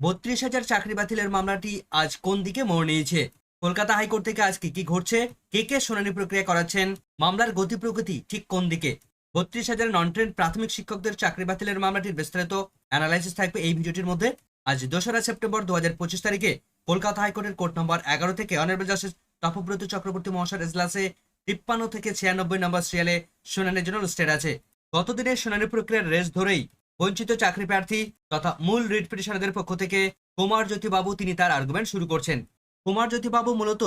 বত্রিশ হাজার চাকরি বাতিলের মামলাটি আজ কোন দিকে মোড় নিয়েছে? কলকাতা হাইকোর্ট থেকে আজ কি কি ঘটছে? কে কে শুনানি প্রক্রিয়া করাচ্ছেন? মামলার গতি প্রগতি ঠিক কোন দিকে? বত্রিশ হাজার নন ট্রেন প্রাথমিক শিক্ষকদের চাকরি বাতিলের মামলাটির বিস্তারিত অ্যানালাইসিস থাকবে এই ভিডিওটির মধ্যে। আজ দোসরা সেপ্টেম্বর দু হাজার পঁচিশ তারিখে কলকাতা হাইকোর্টের কোর্ট নম্বর এগারো থেকে অনারেবল জাস্টিস তপব্রত চক্রবর্তী মহাশয়ের এজলাসে তিপ্পান্ন থেকে ছিয়ানব্বই নম্বর সিরিয়ালে শুনানির জন্য লিস্টেড আছে। গতদিনের শুনানি প্রক্রিয়ার রেস ধরেই বঞ্চিত চাকরি প্রার্থী তথা মূল রিট পিটিশনারদের পক্ষ থেকে কুমার জ্যোতি বাবু তিনি তার আর্গুমেন্ট শুরু করছেন। কুমার জ্যোতি বাবু মূলত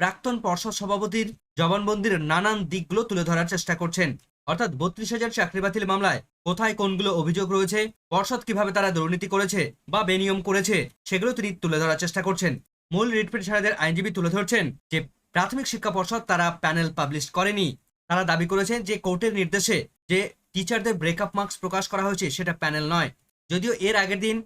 প্রাক্তন পর্ষদ সভাপতির জবানবন্দির নানান দিকগুলো তুলে ধরার চেষ্টা করছেন। অর্থাৎ বত্রিশ হাজার চাকরি বাতিল মামলায় কোথায় কোনগুলো অভিযোগ রয়েছে, পর্ষদ কীভাবে তারা দুর্নীতি করেছে বা বেনিয়ম করেছে, সেগুলো তিনি তুলে ধরার চেষ্টা করছেন। মূল রিট পিটিশনারদের আইনজীবী তুলে ধরছেন যে প্রাথমিক শিক্ষা পর্ষদ তারা প্যানেল পাবলিশ করেনি। তারা দাবি করেছেন যে কোর্টের নির্দেশে যে টিচারদের ব্রেকআপ মার্কস প্রকাশ করা হয়েছে সেটা প্যানেল নয়। যদিও এর আগের দিন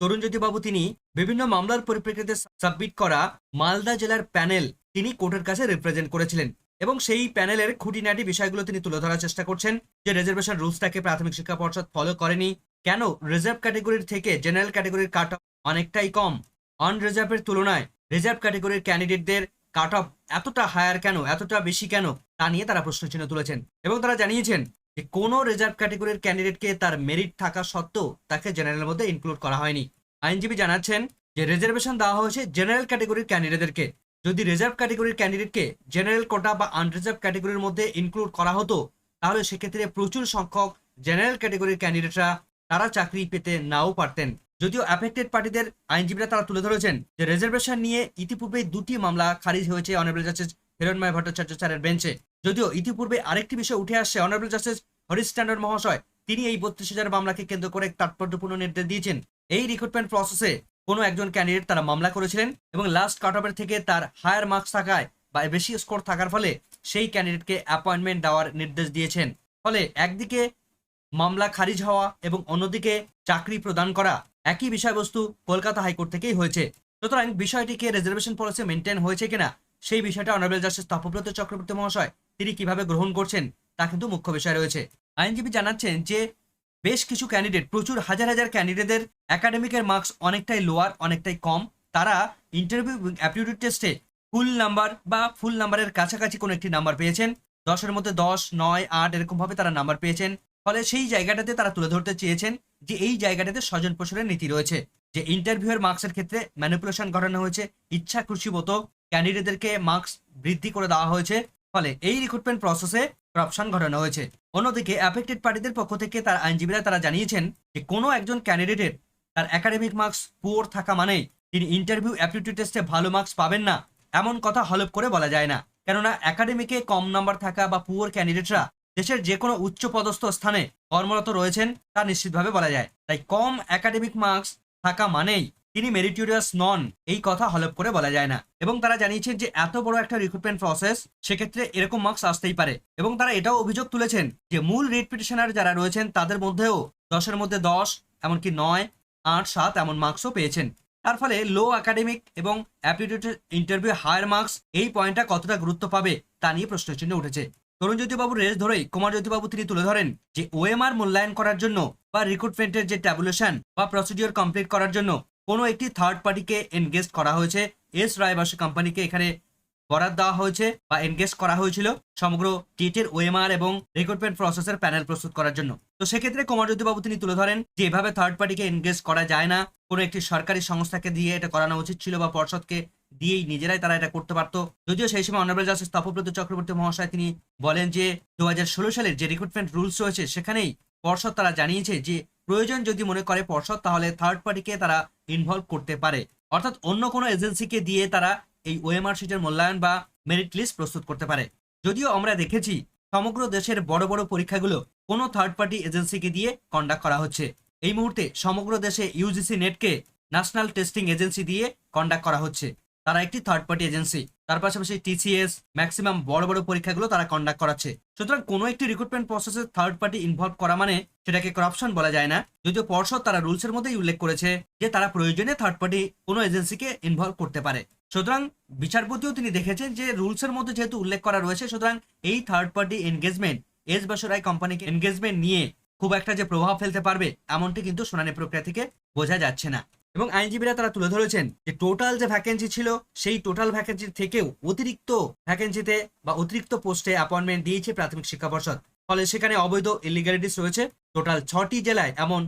তরুণ জ্যোতিবাবু তিনি বিভিন্ন মামলার পরিপ্রেক্ষিতে সাবমিট করা মালদা জেলার প্যানেল তিনি কোর্টের কাছে রিপ্রেজেন্ট করেছিলেন এবং সেই প্যানেলের খুঁটিনাটি বিষয়গুলো তিনি তুলে ধরার চেষ্টা করছেন যে রিজার্ভেশন রুলসটাকে প্রাথমিক শিক্ষা পর্ষদ ফলো করেনি। কেন? রিজার্ভ ক্যাটাগরির থেকে জেনারেল ক্যাটাগরির কাট অফ অনেকটাই কম। অন রিজার্ভের তুলনায় রিজার্ভ ক্যাটাগরির ক্যান্ডিডেটদের কাট অফ এতটা হায়ার কেন? এতটা বেশি কেন? তা নিয়ে তারা প্রশ্ন চিহ্ন তুলেছেন এবং তারা জানিয়েছেন যে কোনো রিজার্ভ ক্যাটাগরির ক্যান্ডিডেটকে তার মেরিট থাকা সত্ত্বেও তাকে জেনারেলের মধ্যে ইনক্লুড করা হয়নি। আইনজীবী জানাচ্ছেন যে রিজার্ভেশন দেওয়া হয়েছে জেনারেল ক্যাটাগরির ক্যান্ডিডেটদেরকে যদি রিজার্ভ ক্যাটাগরির ক্যান্ডিডেটকে জেনারেল কোটা বা আনরিজার্ভ ক্যাটেগরির মধ্যে ইনক্লুড করা হতো, তাহলে সেক্ষেত্রে প্রচুর সংখ্যক জেনারেল ক্যাটেগরির ক্যান্ডিডেটরা তারা চাকরি পেতে নাও পারতেন। যদিও অ্যাফেক্টেড পার্টিদের আইনজীবীরা তারা তুলে ধরেছেন যে রিজার্ভেশন নিয়ে ইতিপূর্বে দুটি মামলা খারিজ হয়েছে অনারেবল জাস্টিস হিরণময় ভট্টাচার্য স্যারের বেঞ্চে যদিও ইতিপূর্বে আরেকটি বিষয় উঠে আসছে অনারেবল জাস্টিস হরিশ স্ট্যান্ডার্ড মহাশয়, তিনি এই বত্রিশ হাজার মামলাকে কেন্দ্র করে তাৎপর্যপূর্ণ নির্দেশ দিয়েছেন। এই রিক্রুটমেন্ট প্রসেসে কোনো একজন ক্যান্ডিডেট তারা মামলা করেছিলেন এবং লাস্ট কাট অফের থেকে তার হায়ার মার্কস থাকায় বা বেশি স্কোর থাকার ফলে সেই ক্যান্ডিডেটকে অ্যাপয়েন্টমেন্ট দেওয়ার নির্দেশ দিয়েছেন। ফলে একদিকে মামলা খারিজ হওয়া এবং অন্যদিকে চাকরি প্রদান করা একই বিষয়বস্তু কলকাতা হাইকোর্ট থেকেই হয়েছে। সুতরাং বিষয়টিকে রিজার্ভেশন পলিসি মেনটেন হয়েছে কিনা, সেই বিষয়টা অনারেবল জাস্টিস তপব্রত চক্রবর্তী মহাশয় তিনি কীভাবে গ্রহণ করছেন, তা কিন্তু মুখ্য বিষয় রয়েছে। আইনজীবী জানাচ্ছেন যে, বেশ কিছু ক্যান্ডিডেট প্রচুর হাজার হাজার ক্যান্ডিডেটদের একাডেমিকের মার্কস অনেকটাই লোয়ার অনেকটাই কম। তারা ইন্টারভিউ অ্যাপটিউড টেস্টে ফুল নাম্বার বা ফুল নাম্বারের কাছাকাছি কোনো একটি নাম্বার পেয়েছেন। দশের মধ্যে দশ, নয়, আট এরকমভাবে তারা নাম্বার পেয়েছেন। ফলে সেই জায়গাটাতে তারা তুলে ধরতে চেয়েছেন যে, এই জায়গাটাতে স্বজন পোষণের নীতি রয়েছে যে ইন্টারভিউয়ের মার্কসের ক্ষেত্রে ম্যানিপুলেশন ঘটানো হয়েছে। ইচ্ছা খুশিমতো ক্যান্ডিডেটদেরকে মার্কস বৃদ্ধি করে দেওয়া হয়েছে। ফলে এই রিক্রুটমেন্ট প্রসেসে করাপশন ঘটানো হয়েছে। অন্যদিকে অ্যাফেক্টেড পার্টিদের পক্ষ থেকে তার আইনজীবীরা তারা জানিয়েছেন যে কোনো একজন ক্যান্ডিডেটের তার একাডেমিক মার্কস পুয়োর থাকা মানেই তিনি ইন্টারভিউ অ্যাপটিটিউড টেস্টে ভালো মার্কস পাবেন না। এমন কথা হলপ করে বলা যায় না। কেননা একাডেমিকে কম নাম্বার থাকা বা পুয়োর ক্যান্ডিডেটরা দেশের যে কোনো উচ্চ পদস্থ স্থানে কর্মরত রয়েছেন তা নিশ্চিতভাবে বলা যায়। তাই কম একাডেমিক মার্কস থাকা মানেই তিনি মেরিটোরিয়াস নন এই কথা হলপ করে বলা যায় না। এবং তারা জানিয়েছেন যে, এত বড় একটা রিক্রুটমেন্ট প্রসেস সেক্ষেত্রে এরকম মার্কস আসতেই পারে। এবং তারা এটাও অভিযোগ তুলেছেন যে, মূল রিট পিটিশনার যারা রয়েছেন, তাদের মধ্যেও দশের মধ্যে দশ, এমনকি নয়, আট, সাত এমন মার্কসও পেয়েছেন। তার ফলে লো একাডেমিক এবং অ্যাপটিটিউড ইন্টারভিউ হায়ার মার্কস এই পয়েন্টটা কতটা গুরুত্ব পাবে, তা নিয়ে প্রশ্নচিহ্ন উঠেছে। তরুণ জ্যোতিবাবুর রেস ধরেই কুমার জ্যোতিবাবু তিনি তুলে ধরেন যে ওএমআর মূল্যায়ন করার জন্য বা রিক্রুটমেন্টের যে ট্যাবুলেশন বা প্রসিডিওর কমপ্লিট করার জন্য কোনো একটি থার্ড পার্টিকে এনগেজ করা হয়েছে। এস রায়বাসী কোম্পানিকে এখানে বরাদ দেওয়া হয়েছে বা এনগেজ করা হয়েছিল সমগ্র টেটের ওএমআর এবং রিক্রুটমেন্ট প্রসেসের প্যানেল প্রস্তুত করার জন্য। তো সেক্ষেত্রে বাবু তিনি তুলে ধরেন যে এভাবে থার্ড পার্টিকে এনগেজ করা যায় না। কোনো একটি সরকারি সংস্থাকে দিয়ে এটা করানো উচিত ছিল বা পর্ষদকে দিয়েই নিজেরাই তারা এটা করতে পারতো। যদিও সেই সময় অনারেবল জাস্টিস তপব্রত চক্রবর্তী মহাশয় তিনি বলেন যে দু হাজার ষোলো সালের যে রিক্রুটমেন্ট রুলস রয়েছে সেখানেই পর্ষদ তারা জানিয়েছে যে, প্রয়োজন যদি মনে করে পর্ষদ, তাহলে থার্ড পার্টিকে তারা ইনভলভ করতে পারে। অর্থাৎ অন্য কোনো এজেন্সিকে দিয়ে তারা এই ওএমআর শিটের মূল্যায়ন বা মেরিট লিস্ট প্রস্তুত করতে পারে। যদিও আমরা দেখেছি, সমগ্র দেশের বড় বড় পরীক্ষাগুলো কোনো থার্ড পার্টি এজেন্সিকে দিয়ে কন্ডাক্ট করা হচ্ছে। এই মুহূর্তে সমগ্র দেশে ইউজিসি নেটকে ন্যাশনাল টেস্টিং এজেন্সি দিয়ে কন্ডাক্ট করা হচ্ছে। তারা একটি থার্ড পার্টি এজেন্সি তার পাশাপাশি টিসিএস ম্যাক্সিমাম বড় বড় পরীক্ষাগুলো তারা কন্ডাক্ট করাচ্ছে। সুতরাং কোনো একটি রিক্রুটমেন্ট প্রসেসে থার্ড পার্টি ইনভলভ করা মানে সেটাকে করাপশন বলা যায় না। যদিও পর্ষদ তারা রুলসের মধ্যেই উল্লেখ করেছে যে তারা প্রয়োজনে থার্ড পার্টি কোনো এজেন্সিকে ইনভলভ করতে পারে। সুতরাং বিচারপতিও তিনি দেখেছেন যে রুলসের মধ্যে যেহেতু উল্লেখ করা রয়েছে, সুতরাং এই থার্ড পার্টি এনগেজমেন্ট এস বাসরাই কোম্পানিকে এনগেজমেন্ট নিয়ে খুব একটা যে প্রভাব ফেলতে পারবে, এমনটি কিন্তু শুনানি প্রক্রিয়া থেকে বোঝা যাচ্ছে না। এবং আইনজীবীরা তারা তুলে ধরেছেন যে টোটাল যে ভ্যাকেন্সি ছিল, সেই টোটাল ভ্যাকেন্সি থেকেও অতিরিক্ত ভ্যাকেন্সিতে বা অতিরিক্ত পোস্টে অ্যাপয়েন্টমেন্ট দিয়েছে প্রাথমিক শিক্ষা পর্ষদ। ফলে সেখানে অবৈধ ইলিগ্যালিটিস রয়েছে। টোটাল ছটি জেলায় এমন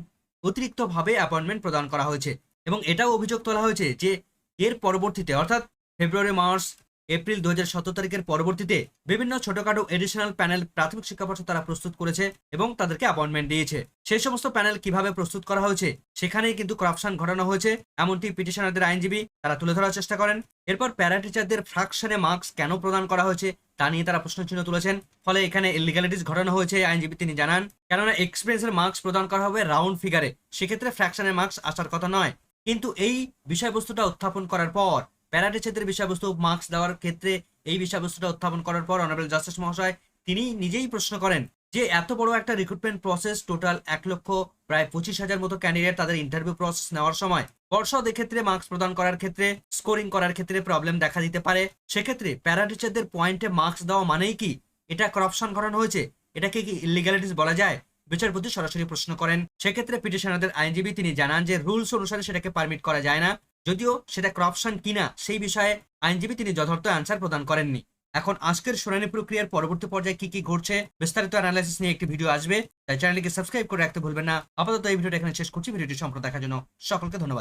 অতিরিক্তভাবে অ্যাপয়েন্টমেন্ট প্রদান করা হয়েছে। এবং এটাও অভিযোগ তোলা হয়েছে যে এর পরবর্তীতে, অর্থাৎ ফেব্রুয়ারি মার্চ এপ্রিল দু হাজার সতেরো তারিখের পরবর্তীতে বিভিন্ন ছোটখাটো এডিশনাল প্যানেল প্রাথমিক শিক্ষা পর্ষদ তারা প্রস্তুত করেছে এবং তাদেরকে অ্যাপয়েন্টমেন্ট দিয়েছে। সেই সমস্ত প্যানেল কীভাবে প্রস্তুত করা হয়েছে, সেখানেই কিন্তু করাপশন ঘটানো হয়েছে, এমনটি পিটিশনারদের আইনজীবী তারা তুলে ধরার চেষ্টা করেন। এরপর প্যারা টিচারদের ফ্রাকশনে মার্কস কেন প্রদান করা হয়েছে, তা নিয়ে তারা প্রশ্নচিহ্ন তুলেছেন। ফলে এখানে ইলিগালিটিস ঘটানো হয়েছে, আইনজীবী তিনি জানান। কেননা এক্সপিরিয়েন্সের মার্কস প্রদান করা হবে রাউন্ড ফিগারে সেক্ষেত্রে ফ্র্যাকশনের মার্কস আসার কথা নয়। কিন্তু এই বিষয়বস্তুটা উত্থাপন করার পর প্যারাটিচারদের বিষয়বস্তু, মার্কস দেওয়ার ক্ষেত্রে এই বিষয়বস্তুটা উত্থাপন করার পর অনারেবল জাস্টিস মহাশয় তিনি নিজেই প্রশ্ন করেন যে, এত বড় একটা রিক্রুটমেন্ট প্রসেস টোটাল এক লক্ষ প্রায় পঁচিশ হাজার মতো ক্যান্ডিডেট তাদের ইন্টারভিউ প্রসেস নেওয়ার সময়। পর্ষদ এক্ষেত্রে মার্কস প্রদান করার ক্ষেত্রে স্কোরিং করার ক্ষেত্রে প্রবলেম দেখা দিতে পারে। সেক্ষেত্রে প্যারাটিচারদের পয়েন্টে মার্কস দেওয়া মানেই কি? এটা করাপশন করানো হয়েছে? এটাকে কি ইলিগ্যালিটিস বলা যায়? বিচারপতি সরাসরি প্রশ্ন করেন। সেক্ষেত্রে পিটিশনারদের আইনজীবী তিনি জানান যে রুলস অনুসারে সেটাকে পারমিট করা যায় না। যদিও সেটা করাপশন কিনা সেই বিষয়ে আইনজীবী তিনি যথার্থ অ্যান্সার প্রদান করেননি। এখন আজকের শুনানি প্রক্রিয়ার পরবর্তী পর্যায়ে কি কি ঘটছে বিস্তারিত অ্যানালাইসিস নিয়ে একটি ভিডিও আসবে, তাই চ্যানেলটিকে সাবস্ক্রাইব করে রাখতে ভুলবেন না। আপাতত এই ভিডিওটা এখানে শেষ করছি। ভিডিওটি সম্পূর্ণ দেখার জন্য সকলকে ধন্যবাদ।